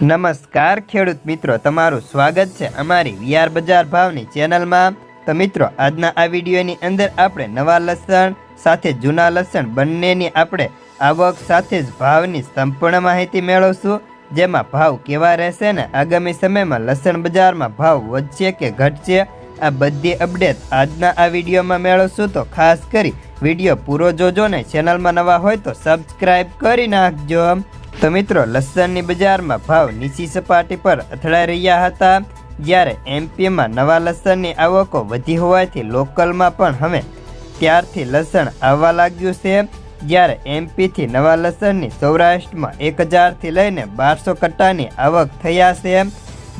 નમસ્કાર ખેડૂત મિત્રો, તમારું સ્વાગત છે અમારી વિયાર બજાર ભાવની ચેનલમાં. તો મિત્રો, આજના આ વિડીયોની અંદર આપણે નવા લસણ સાથે જૂના લસણ બંનેની આપણે આવક સાથે જ ભાવની સંપૂર્ણ માહિતી મેળવશું. જેમાં ભાવ કેવા રહેશે ને આગામી સમયમાં લસણ બજારમાં ભાવ વધશે કે ઘટશે, આ બધી અપડેટ આજના આ વિડીયોમાં મેળવશું. તો ખાસ કરી વીડિયો પૂરો જોજો ને, ચેનલમાં નવા હોય તો સબસ્ક્રાઈબ કરી નાખજો. તો મિત્રો, લસણની બજારમાં ભાવ નીચી સપાટી પર અથડાઈ રહ્યા હતા, જ્યારે એમપીમાં નવા લસણની આવકો વધી હોવાથી લોકલમાં પણ હવે ત્યારથી લસણ આવવા લાગ્યું છે, જ્યારે એમપીથી નવા લસણની સૌરાષ્ટ્રમાં એક હજારથી લઈને બારસો કટ્ટાની આવક થયા છે,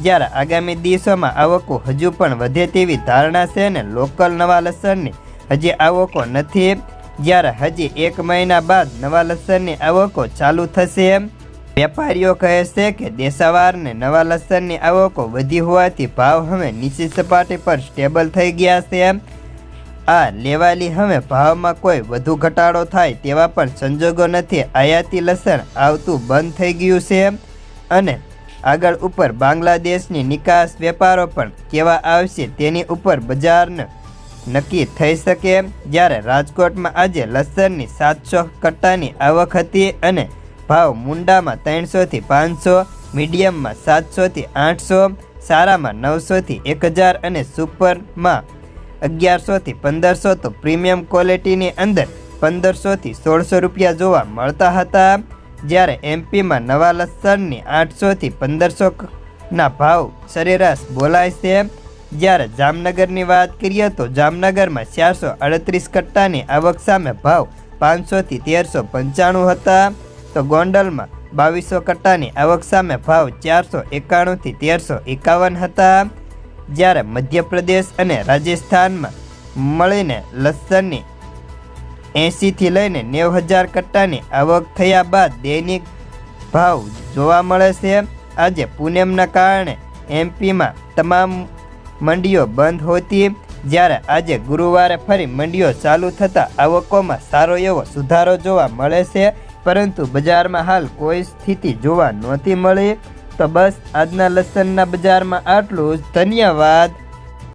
જ્યારે આગામી દિવસોમાં આવકો હજુ પણ વધે તેવી ધારણા છે અને લોકલ નવા લસણની હજી આવકો નથી. જ્યારે હજી એક મહિના બાદ નવા લસણની આવકો ચાલુ થશે એમ વેપારીઓ કહે છે કે દેશાવારને નવા લસણની આવકો વધી હોવાથી ભાવ હવે નીચી સપાટી પર સ્ટેબલ થઈ ગયા છે એમ. આ લેવાલી હવે ભાવમાં કોઈ વધુ ઘટાડો થાય તેવા પણ સંજોગો નથી. આયાતી લસણ આવતું બંધ થઈ ગયું છે અને આગળ ઉપર બાંગ્લાદેશની નિકાસ વેપારો પણ કેવા આવશે તેની ઉપર બજારને નક્કી થઈ શકે જ્યારે રાજકોટમાં આજે લસણની સાતસો કટ્ટાની આવક હતી અને ભાવ મુંડામાં ત્રણસોથી પાંચસો, મીડિયમમાં સાતસોથી આઠસો, સારામાં નવસોથી એક હજાર અને સુપરમાં અગિયારસોથી પંદરસો તો પ્રીમિયમ ક્વોલિટીની અંદર પંદરસોથી સોળસો રૂપિયા જોવા મળતા હતા. જ્યારે એમપીમાં નવા લસણની આઠસોથી પંદરસો ના ભાવ સરેરાશ બોલાય છે. જ્યારે જામનગરની વાત કરીએ તો જામનગરમાં ચારસો અડત્રીસ કટ્ટાની આવક સામે ભાવ પાંચસોથી તેરસો પંચાણું હતા. તો ગોંડલમાં બાવીસો કટ્ટાની આવક સામે ભાવ ચારસો એકાણુંથી તેરસો એકાવન હતા. જ્યારે મધ્યપ્રદેશ અને રાજસ્થાનમાં મળીને લસણની એંશીથી લઈને નેવ હજાર કટ્ટાની આવક થયા બાદ દૈનિક ભાવ જોવા મળે છે. આજે પૂનમના કારણે એમપીમાં તમામ મંડીઓ બંધ હોતી જ્યારે આજે ગુરુવારે ફરી મંડીઓ ચાલુ થતાં આવકોમાં સારો એવો સુધારો જોવા મળે છે. પરંતુ બજારમાં હાલ કોઈ સ્થિતિ જોવા નહોતી મળી. તો બસ આજના લસણના બજારમાં આટલું જ. ધન્યવાદ.